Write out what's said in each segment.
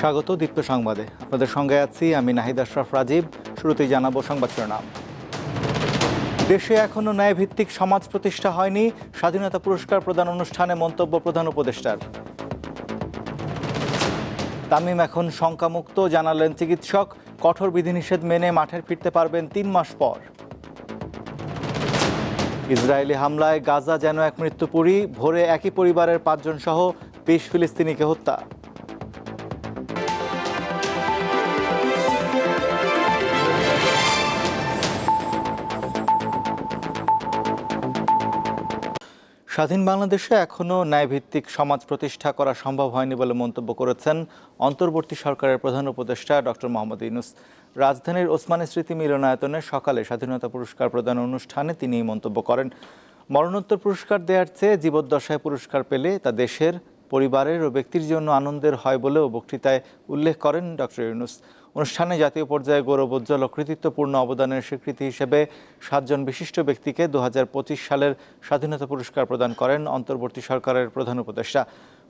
স্বাগত দীপ্ত সংবাদে। আপনাদের সঙ্গে আছি আমি নাহিদ আশরাফ রাজীব। শুরুতেই জানাব সংবাদ শিরোনাম। দেশে এখনও ন্যায়ভিত্তিক সমাজ প্রতিষ্ঠা হয়নি। স্বাধীনতা পুরস্কার প্রদান অনুষ্ঠানে মন্তব্য প্রধান উপদেষ্টার। তামিম এখন শঙ্কামুক্ত, জানালেন চিকিৎসক। কঠোর বিধিনিষেধ মেনে মাঠে ফিরতে পারবেন তিন মাস পর। ইসরায়েলি হামলায় গাজা যেন এক মৃত্যুপুরী, ভোরে একই পরিবারের পাঁচজন সহ বিশ ফিলিস্তিনিকে হত্যা। স্বাধীন বাংলাদেশে এখনও ন্যায়ভিত্তিক সমাজ প্রতিষ্ঠা করা সম্ভব হয়নি বলে মন্তব্য করেছেন অন্তর্বর্তী সরকারের প্রধান উপদেষ্টা ডক্টর মোহাম্মদ ইউনুস। রাজধানীর ওসমানী স্মৃতি মিলনায়তনে সকালে স্বাধীনতা পুরস্কার প্রদান অনুষ্ঠানে তিনি এই মন্তব্য করেন। মরণোত্তর পুরস্কার দেওয়ার চেয়ে জীবদ্দশায় পুরস্কার পেলে তা দেশের পরিবারের ও ব্যক্তির জন্য আনন্দের হয় বলেও বক্তৃতায় উল্লেখ করেন ডক্টর ইউনুস। অনুষ্ঠানে জাতীয় পর্যায়ে গৌরবোজ্জ্বল ও কৃতিত্বপূর্ণ অবদানের স্বীকৃতি হিসেবে সাতজন বিশিষ্ট ব্যক্তিকে দু হাজার পঁচিশ সালের স্বাধীনতা পুরস্কার প্রদান করেন অন্তর্বর্তী সরকারের প্রধান উপদেষ্টা।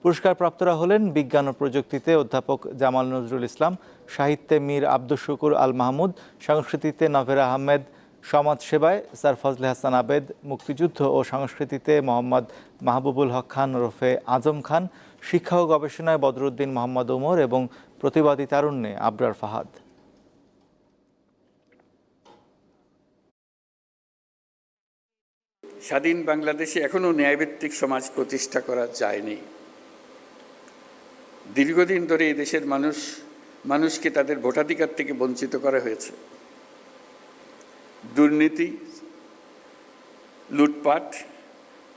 পুরস্কার প্রাপ্তরা হলেন বিজ্ঞান ও প্রযুক্তিতে অধ্যাপক জামাল নজরুল ইসলাম, সাহিত্যে মীর আব্দুল শুকুর আল মাহমুদ, সংস্কৃতিতে নভেরা আহমেদ সমাজ সেবায় স্যার ফজলে হাসান আবেদ, মুক্তিযুদ্ধ ও সংস্কৃতিতে মোহাম্মদ মাহবুবুল হক খান, ওরফে আজম খান, শিক্ষা ও গবেষণায় বদরুদ্দিন মোহাম্মদ ওমর এবং প্রতিবাদী তারুণ্যে আবরার ফাহাদ। স্বাধীন বাংলাদেশে এখনও ন্যায়ভিত্তিক সমাজ প্রতিষ্ঠা করা যায়নি। দীর্ঘদিন ধরে এই দেশের মানুষ, মানুষকে তাদের ভোটাধিকার থেকে বঞ্চিত করা হয়েছে। দুর্নীতি, লুটপাট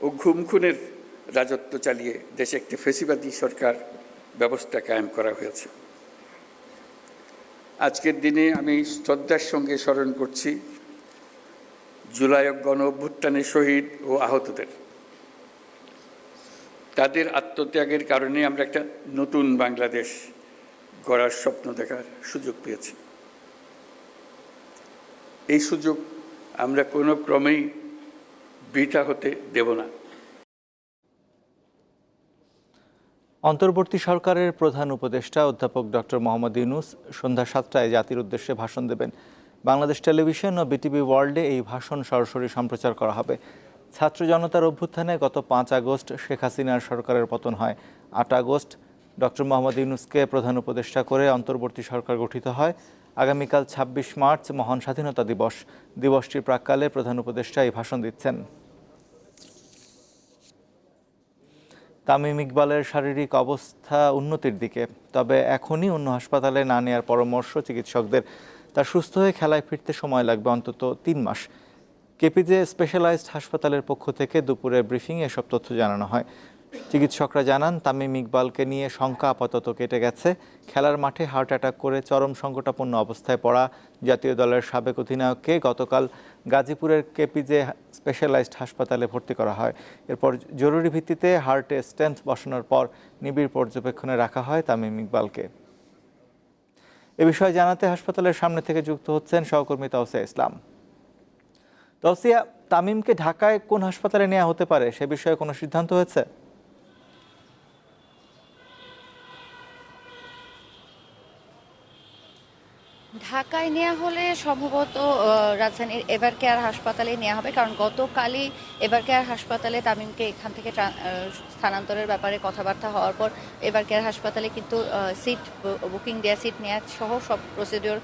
ও ঘুমখুনের রাজত্ব চালিয়ে দেশে একটি ফেসিবাদী সরকার ব্যবস্থা কায়েম করা হয়েছে। আজকের দিনে আমি শ্রদ্ধার সঙ্গে স্মরণ করছি জুলাই গণ অভ্যুত্থানের শহীদ ও আহতদের। তাদের আত্মত্যাগের কারণে আমরা একটা নতুন বাংলাদেশ গড়ার স্বপ্ন দেখার সুযোগ পেয়েছি। এই সুযোগ আমরা কোনো ক্রমেই বৃথা হতে দেব না। অন্তর্বর্তী সরকারের প্রধান উপদেষ্টা অধ্যাপক ডক্টর মোহাম্মদ ইউনুস সন্ধ্যা সাতটায় জাতির উদ্দেশ্যে ভাষণ দেবেন। বাংলাদেশ টেলিভিশন ও বিটিভি ওয়ার্ল্ডে এই ভাষণ সরাসরি সম্প্রচার করা হবে। ছাত্র জনতার অভ্যুত্থানে গত পাঁচ আগস্ট শেখ হাসিনার সরকারের পতন হয়। আট আগস্ট ডক্টর মোহাম্মদ ইউনুসকে প্রধান উপদেষ্টা করে অন্তর্বর্তী সরকার গঠিত হয়। আগামীকাল ছাব্বিশ মার্চ মহান স্বাধীনতা দিবস। দিবসটির প্রাক্কালে প্রধান উপদেষ্টা এই ভাষণ দিচ্ছেন। তামিম ইকবালের শারীরিক অবস্থা উন্নতির দিকে, তবে এখনই অন্য হাসপাতালে না নেওয়ার পরামর্শ চিকিৎসকদের। তার সুস্থ হয়ে খেলায় ফিরতে সময় লাগবে অন্তত তিন মাস। কেপিজে স্পেশালাইজড হাসপাতালের পক্ষ থেকে দুপুরে ব্রিফিংয়ে এসব তথ্য জানানো হয়। চিকিৎসকরা জানান, তামিম ইকবালকে নিয়ে শঙ্কা আপাতত কেটে গেছে। খেলার মাঠে হার্ট অ্যাটাক করে চরম সংকটাপন্ন অবস্থায় পড়া জাতীয় দলের সাবেক অধিনায়ককে গতকাল গাজীপুরের কেপিজে স্পেশালাইজড হাসপাতালে ভর্তি করা হয়। এরপর জরুরি ভিত্তিতে হার্টে স্ট্যান্ড বসানোর পর নিবিড় পর্যবেক্ষণে রাখা হয় তামিম ইকবালকে। এ বিষয়ে জানাতে হাসপাতালের সামনে থেকে যুক্ত হচ্ছেন সহকর্মী তাওসিয়া ইসলাম। তাওসিয়া, তামিমকে ঢাকায় কোন হাসপাতালে নেওয়া হতে পারে? সে বিষয়ে কোনো সিদ্ধান্ত হয়েছে? ঢাকায় নেওয়া হলে সম্ভবত রাজধানীর এভার কেয়ার হাসপাতালে নেওয়া হবে, কারণ গতকালই এভার কেয়ার হাসপাতালে তামিমকে এখান থেকে স্থানান্তরের ব্যাপারে কথাবার্তা হওয়ার পর এভার কেয়ার হাসপাতালে কিন্তু সিট বুকিং দেওয়া সিট নেওয়া সহ সব প্রসিডিওর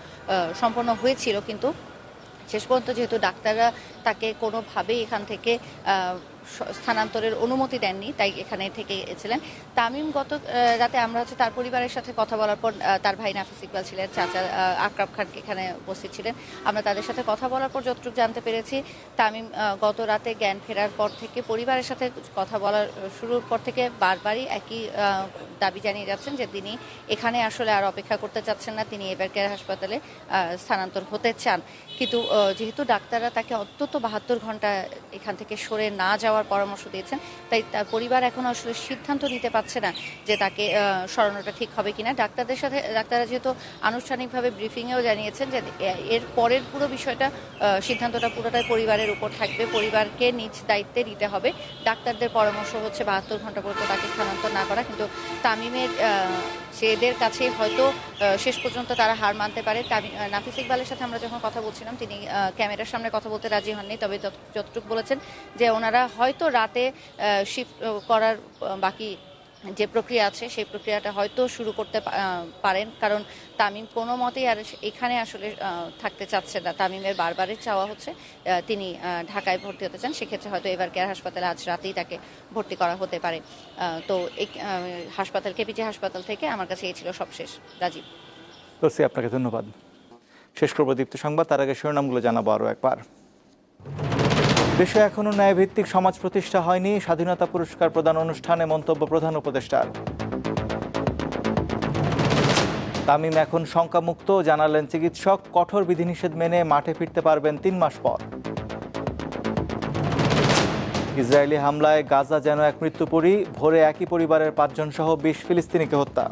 সম্পন্ন হয়েছিল। কিন্তু শেষ পর্যন্ত যেহেতু ডাক্তাররা তাকে কোনোভাবেই এখান থেকে স্থানান্তরের অনুমতি দেননি তাই এখানে থেকে গেছিলেন তামিম গত রাতে আমরা হচ্ছে তার পরিবারের সাথে কথা বলার পর তার ভাই নাফিস ইকবাল ছিলেন চাচা আহ, আকরাম খান এখানে উপস্থিত ছিলেন। আমরা তাদের সাথে কথা বলার পর যতটুকু জানতে পেরেছি তামিম গত রাতে জ্ঞান ফেরার পর থেকে পরিবারের সাথে কথা বলার শুরুর পর থেকে বারবারই একই দাবি জানিয়ে যাচ্ছেন যে তিনি এখানে আসলে আর অপেক্ষা করতে চাচ্ছেন না তিনি এবার কেয়ার হাসপাতালে স্থানান্তর হতে চান। কিন্তু যেহেতু ডাক্তাররা তাকে অন্তত বাহাত্তর ঘণ্টা এখান থেকে সরে না যাওয়ার পরামর্শ দিয়েছেন। তাই তার পরিবার এখন আসলে সিদ্ধান্ত নিতে পারছে না যে তাকে সরানোটা ঠিক হবে কিনা। ডাক্তারদের সাথে, ডাক্তাররা যেহেতু আনুষ্ঠানিকভাবে ব্রিফিংয়েও জানিয়েছেন যে এর পরের পুরো বিষয়টা সিদ্ধান্তটা পুরোটাই পরিবারের উপর থাকবে। পরিবারকে নিজ দায়িত্বে নিতে হবে। ডাক্তারদের পরামর্শ হচ্ছে বাহাত্তর ঘণ্টা পর্যন্ত তাকে স্থানান্তর না করা। কিন্তু তামিমের সেদের কাছে হয়তো শেষ পর্যন্ত তারা হার মানতে পারে। নাফিস ইকবালের সাথে আমরা যখন কথা বলছিলাম, তিনি ক্যামেরার সামনে কথা বলতে রাজি হননি। তবে যত- যতটুকু বলেছেন যে, ওনারা হয়তো রাতে শিফট করার বাকি যে প্রক্রিয়া আছে, সেই প্রক্রিয়াটা হয়তো শুরু করতে পারেন। কারণ তামিম কোনো মতেই আর এখানে আসলে থাকতে চাচ্ছে না। তামিমের বারবারের চাওয়া হচ্ছে তিনি ঢাকায় ভর্তি হতে চান। সেক্ষেত্রে হয়তো এবার কেয়ার হাসপাতালে আজ রাতেই তাকে ভর্তি করা হতে পারে। তো এই হাসপাতাল, কেপিজি হাসপাতাল থেকে আমার কাছে এই ছিল সবশেষ। রাজীব। আপনাকে ধন্যবাদ। শেষ করব দীপ্ত সংবাদ। তার আগে শিরোনামগুলো জানাব আরও একবার। দেশে এখনও ন্যায়ভিত্তিক সমাজ প্রতিষ্ঠা হয়নি। স্বাধীনতা পুরস্কার প্রদান অনুষ্ঠানে মন্তব্য প্রধান উপদেষ্টার। তামিম এখন শঙ্কামুক্ত, জানালেন চিকিৎসক, কঠোর বিধিনিষেধ মেনে মাঠে ফিরতে পারবেন তিন মাস পর। ইসরায়েলি হামলায় গাজা যেন এক মৃত্যুপুরী, ভোরে একই পরিবারের পাঁচজন সহ বিশ ফিলিস্তিনিকে হত্যা।